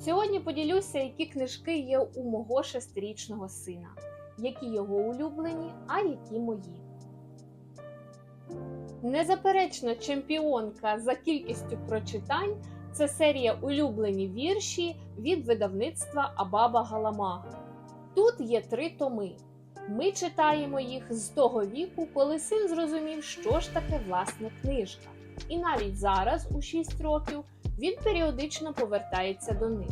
Сьогодні поділюся, які книжки є у мого шестирічного сина, які його улюблені, а які мої. Незаперечна чемпіонка за кількістю прочитань це серія Улюблені вірші від видавництва Абаба Галамага. Тут є три томи. Ми читаємо їх з того віку, коли син зрозумів, що ж таке власне книжка. І навіть зараз, у 6 років, він періодично повертається до них.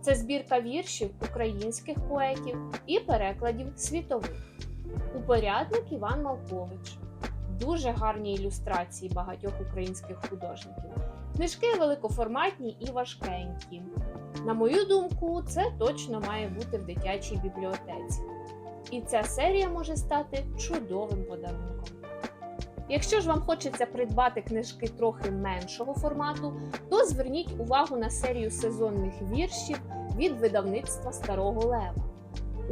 Це збірка віршів українських поетів і перекладів світових. Упорядник Іван Малкович. Дуже гарні ілюстрації багатьох українських художників. Книжки великоформатні і важкенькі. На мою думку, це точно має бути в дитячій бібліотеці. І ця серія може стати чудовим подарунком. Якщо ж вам хочеться придбати книжки трохи меншого формату, то зверніть увагу на серію сезонних віршів від видавництва Старого Лева.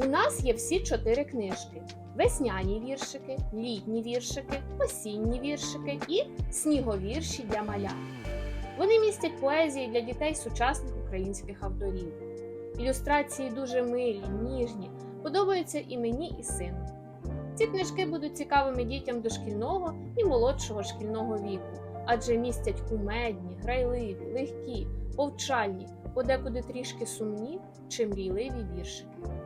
У нас є всі чотири книжки: весняні віршики, літні віршики, осінні віршики і сніговірші для малят. Вони містять поезії для дітей сучасних українських авторів. Ілюстрації дуже милі, ніжні, подобаються і мені, і сину. Ці книжки будуть цікавими дітям дошкільного і молодшого шкільного віку, адже містять кумедні, грайливі, легкі, повчальні, подекуди трішки сумні чи мрійливі віршики.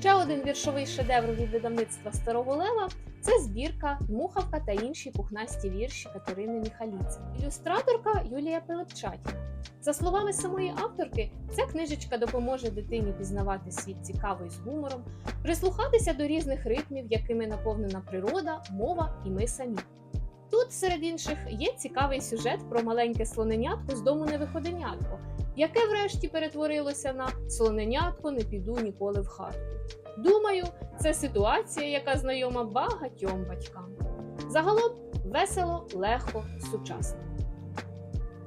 Ще один віршовий шедевр від видавництва Старого Лева це збірка Мухавка та інші пухнасті вірші Катерини Міхаліці. Ілюстраторка Юлія Пилипчатіна. За словами самої авторки, ця книжечка допоможе дитині пізнавати світ цікаво і з гумором, прислухатися до різних ритмів, якими наповнена природа, мова і ми самі. Тут, серед інших, є цікавий сюжет про маленьке слоненятко з дому невиходенятко, яке врешті перетворилося на слоненятко не піду ніколи в хату. Думаю, це ситуація, яка знайома багатьом батькам. Загалом весело, легко, сучасно.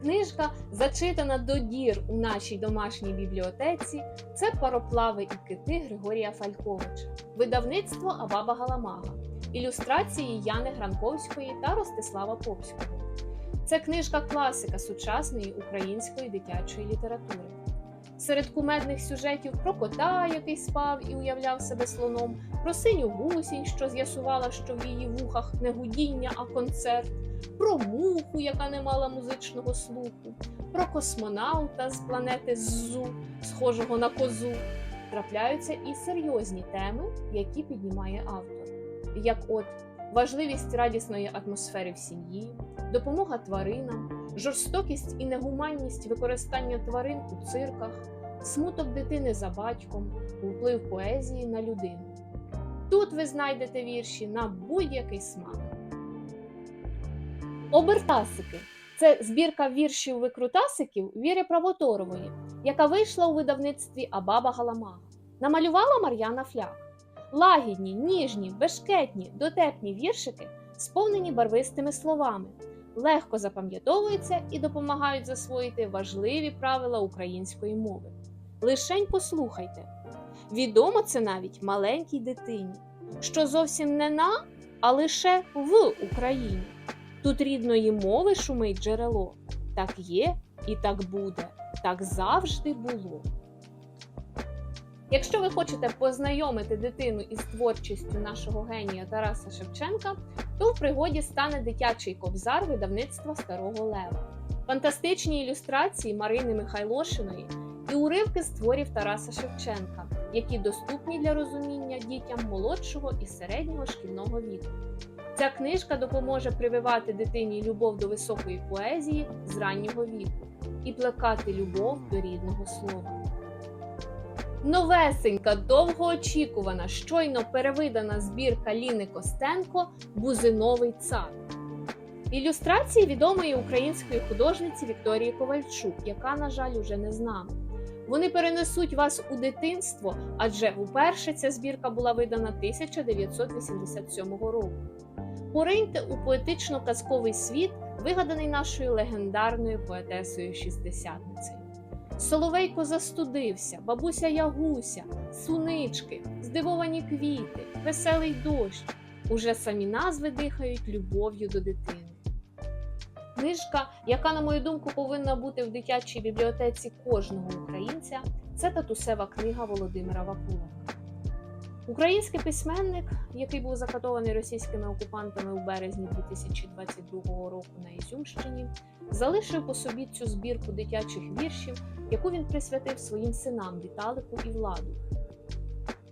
Книжка, зачитана до дір у нашій домашній бібліотеці, це пароплави і кити Григорія Фальковича, видавництво Абаба Галамага, ілюстрації Яни Гранковської та Ростислава Попського. Це книжка класика сучасної української дитячої літератури. Серед кумедних сюжетів про кота, який спав і уявляв себе слоном, про синю гусінь, що з'ясувала, що в її вухах не гудіння, а концерт, про муху, яка не мала музичного слуху, про космонавта з планети Зу, схожого на козу. Трапляються і серйозні теми, які піднімає автор, як от важливість радісної атмосфери в сім'ї, допомога тваринам, жорстокість і негуманність використання тварин у цирках, смуток дитини за батьком, вплив поезії на людину. Тут ви знайдете вірші на будь-який смак. Обертасики це збірка віршів викрутасиків Віри Правоторової, яка вийшла у видавництві Абаба Галамага. Намалювала Мар'яна Флях. Лагідні, ніжні, бешкетні, дотепні віршики, сповнені барвистими словами, легко запам'ятовуються і допомагають засвоїти важливі правила української мови. Лишень послухайте. Відомо це навіть маленькій дитині, що зовсім не на, а лише в Україні. Тут рідної мови шумить джерело. Так є і так буде, так завжди було. Якщо ви хочете познайомити дитину із творчістю нашого генія Тараса Шевченка, то в пригоді стане дитячий кобзар видавництва Старого Лева, фантастичні ілюстрації Марини Михайлошиної і уривки з творів Тараса Шевченка, які доступні для розуміння дітям молодшого і середнього шкільного віку. Ця книжка допоможе прививати дитині любов до високої поезії з раннього віку і плекати любов до рідного слова. Новесенька, довгоочікувана, щойно перевидана збірка Ліни Костенко Бузиновий цар. Ілюстрації відомої української художниці Вікторії Ковальчук, яка, на жаль, уже не з нами. Вони перенесуть вас у дитинство, адже уперше ця збірка була видана 1987 року. Пориньте у поетично-казковий світ, вигаданий нашою легендарною поетесою шістдесятницею. Соловейко застудився, бабуся Ягуся, сунички, здивовані квіти, веселий дощ. Уже самі назви дихають любов'ю до дитини. Книжка, яка, на мою думку, повинна бути в дитячій бібліотеці кожного українця, це татусева книга Володимира Вакуленка. Український письменник, який був закатований російськими окупантами у березні 2022 року на Ізюмщині, залишив по собі цю збірку дитячих віршів, яку він присвятив своїм синам Віталику і Владу.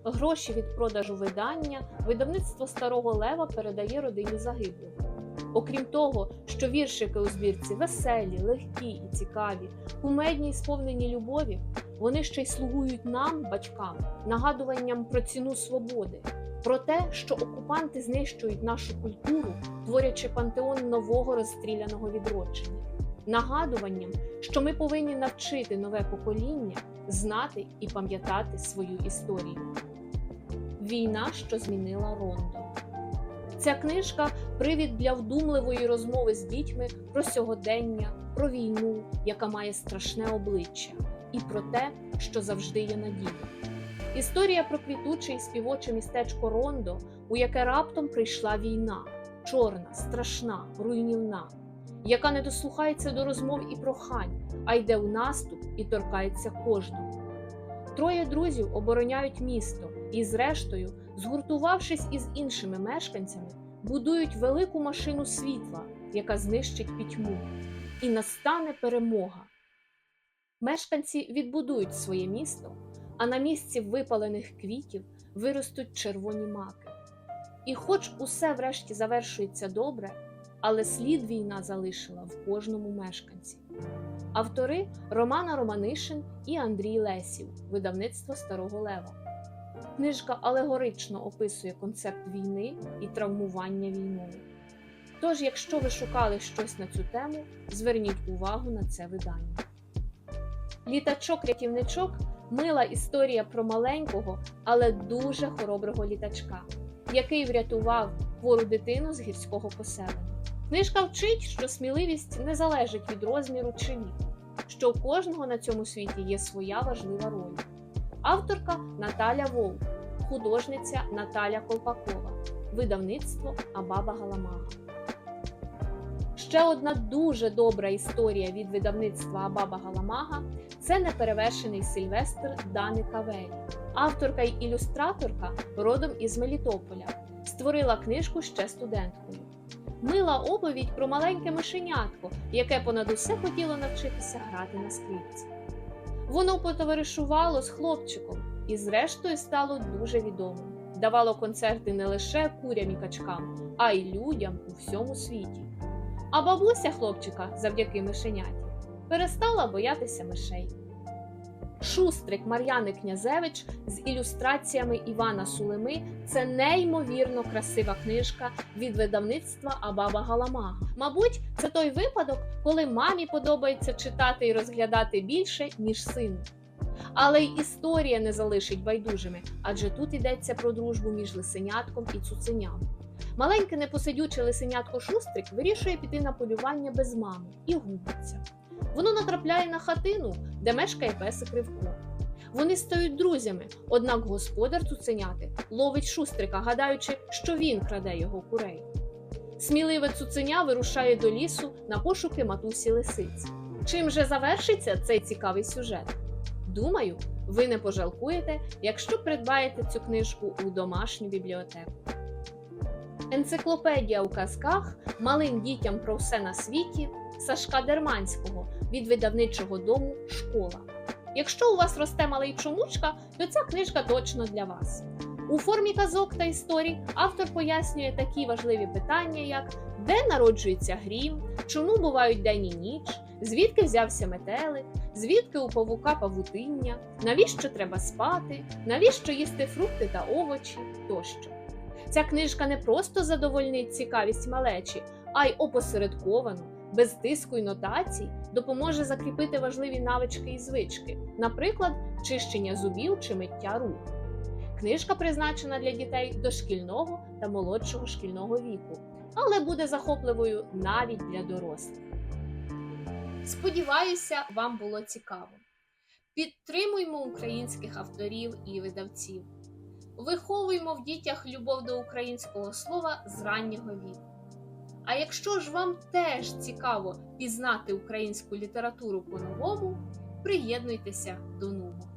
Гроші від продажу видання видавництво Старого Лева передає родині загиблого. Окрім того, що віршики у збірці веселі, легкі і цікаві, кумедні і сповнені любові, вони ще й слугують нам, батькам, нагадуванням про ціну свободи, про те, що окупанти знищують нашу культуру, творячи пантеон нового розстріляного відродження, нагадуванням, що ми повинні навчити нове покоління знати і пам'ятати свою історію. Війна, що змінила Рондо. Ця книжка привід для вдумливої розмови з дітьми про сьогодення, про війну, яка має страшне обличчя, і про те, що завжди є надія. Історія про квітуче і співоче містечко Рондо, у яке раптом прийшла війна, чорна, страшна, руйнівна, яка не дослухається до розмов і прохань, а йде у наступ і торкається кожного. Троє друзів обороняють місто і, зрештою, згуртувавшись із іншими мешканцями, будують велику машину світла, яка знищить пітьму, і настане перемога. Мешканці відбудують своє місто, а на місці випалених квітів виростуть червоні маки. І хоч усе врешті завершується добре, але слід війна залишила в кожному мешканці. Автори Романа Романишин і Андрій Лесів, видавництво Старого Лева. Книжка алегорично описує концепт війни і травмування війною. Тож, якщо ви шукали щось на цю тему, зверніть увагу на це видання. Літачок-рятівничок мила історія про маленького, але дуже хороброго літачка, який врятував хвору дитину з гірського поселення. Книжка вчить, що сміливість не залежить від розміру чи віку, що у кожного на цьому світі є своя важлива роль. Авторка Наталя Вовк, художниця Наталя Колпакова, видавництво Абаба Галамага. Ще одна дуже добра історія від видавництва Абаба Галамага це неперевершений Сильвестр Дани Кавелі. Авторка й ілюстраторка родом із Мелітополя. Створила книжку ще студенткою. Мила оповідь про маленьке мишенятко, яке понад усе хотіло навчитися грати на скрипці. Воно потоваришувало з хлопчиком і, зрештою, стало дуже відомим. Давало концерти не лише курям і качкам, а й людям у всьому світі. А бабуся хлопчика, завдяки мишеняті, перестала боятися мишей. Шустрик Мар'яни Князевич з ілюстраціями Івана Сулими це неймовірно красива книжка від видавництва Абаба Галамага. Мабуть, це той випадок, коли мамі подобається читати і розглядати більше, ніж сину. Але й історія не залишить байдужими, адже тут йдеться про дружбу між лисенятком і цуценям. Маленьке непосидюче лисенятко Шустрик вирішує піти на полювання без мами і губиться. Воно натрапляє на хатину, де мешкає песик Ривко. Вони стають друзями, однак господар цуценяти ловить шустрика, гадаючи, що він краде його курей. Сміливе цуценя вирушає до лісу на пошуки матусі лисиці. Чим же завершиться цей цікавий сюжет? Думаю, ви не пожалкуєте, якщо придбаєте цю книжку у домашню бібліотеку. Енциклопедія у казках малим дітям про все на світі Сашка Дерманського від видавничого дому Школа. Якщо у вас росте малий чомучка, то ця книжка точно для вас. У формі казок та історій автор пояснює такі важливі питання, як де народжується грім, чому бувають день і ніч, звідки взявся метелик, звідки у павука павутиння, навіщо треба спати, навіщо їсти фрукти та овочі тощо. Ця книжка не просто задовольнить цікавість малечі, а й опосередковано, без тиску й нотацій, допоможе закріпити важливі навички і звички, наприклад, чищення зубів чи миття рук. Книжка призначена для дітей дошкільного та молодшого шкільного віку, але буде захопливою навіть для дорослих. Сподіваюся, вам було цікаво. Підтримуймо українських авторів і видавців. Виховуємо в дітях любов до українського слова з раннього віку. А якщо ж вам теж цікаво пізнати українську літературу по-новому, приєднуйтеся до Нумо.